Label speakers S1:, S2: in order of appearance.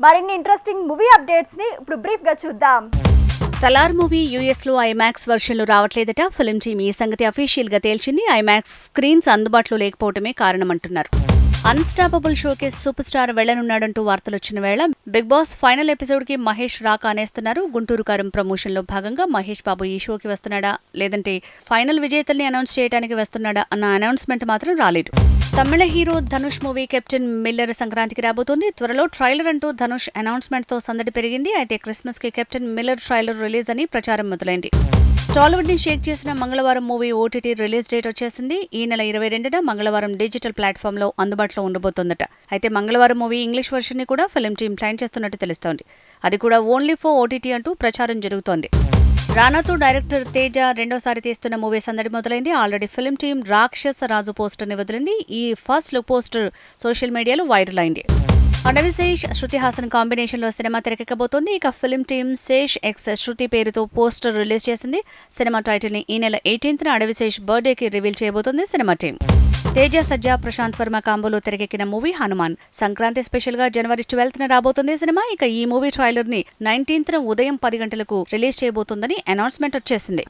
S1: మరిన్ని interesting movie అప్డేట్స్ని ఇప్పుడు బ్రీఫ్గా చూద్దాం.
S2: సలార్ మూవీ యూఎస్లో ఐమాక్స్ వర్షన్లు రావట్లేదట. ఫిల్మ్ టీమ్ ఈ సంగతి అఫీషియల్గా తేల్చింది. ఐమాక్స్ స్క్రీన్స్ అందుబాటులో లేకపోవటమే కారణమంటున్నారు. అన్స్టాపబుల్ షోకేస్ సూపర్ స్టార్ వెళ్ళనున్నాడంటూ వార్తలు వచ్చిన వేళ బిగ్ బాస్ ఫైనల్ ఎపిసోడ్కి మహేష్ రాక అనేస్తున్నారు. గుంటూరు కారం ప్రమోషన్లో భాగంగా మహేష్ బాబు ఈ షోకి వస్తున్నాడా? లేదంటే ఫైనల్ విజేతల్ని అనౌన్స్ చేయడానికి వస్తున్నాడా? అన్న అనౌన్స్మెంట్ మాత్రం రాలేదు. Tamil hero Dhanush movie captain Miller సంక్రాంతికి రాబోతోంది. త్వరలో ట్రైలర్ అంటూ ధనుష్ అనౌన్స్మెంట్తో సందడి పెరిగింది. అయితే క్రిస్మస్కి కెప్టెన్ మిల్లర్ ట్రైలర్ రిలీజ్ అని ప్రచారం మొదలైంది. టాలీవుడ్ని షేక్ చేసిన మంగళవారం మూవీ ఓటీటీ రిలీజ్ డేట్ వచ్చేసింది. ఈ నెల ఇరవై రెండున మంగళవారం డిజిటల్ ప్లాట్ఫామ్లో అందుబాటులో ఉండబోతోందట. అయితే మంగళవారం మూవీ ఇంగ్లీష్ వర్షన్ని కూడా ఫిల్మ్ టీం ప్లాన్ చేస్తున్నట్టు తెలుస్తోంది. అది కూడా ఓన్లీ ఫర్ ఓటీటీ అంటూ ప్రచారం జరుగుతోంది. రానాతో డైరెక్టర్ తేజ రెండోసారి తీస్తున్న మూవీ సందడి మొదలైంది. ఆల్రెడీ ఫిల్మ్ టీం రాక్షస రాజు పోస్టర్ని వదిలింది. ఈ ఫస్ట్ లుక్ పోస్టర్ సోషల్ మీడియాలో వైరల్ అయింది. అడవిశేష్ శృతి హాసన్ కాంబినేషన్లో సినిమా తెరకెక్కబోతోంది. ఇక film team Sesh X Shruti పేరుతో పోస్టర్ రిలీజ్ చేసింది. సినిమా టైటిల్ని ఈ నెల ఎయిటీన్త్ అడవిశేష్ బర్త్డే కి రివీల్ చేయబోతోంది సినిమా టీం. తేజ సజ్జా ప్రశాంత్ వర్మ కాంబోలో తెరకెక్కిన మూవీ హనుమాన్. సంక్రాంతి స్పెషల్గా జనవరి ట్వెల్త్ న రాబోతుంది సినిమా. ఇక ఈ మూవీ ట్రైలర్ని నైన్టీన్త్ ఉదయం పది గంటలకు రిలీజ్ చేయబోతోందని అనౌన్స్మెంట్ వచ్చేసింది.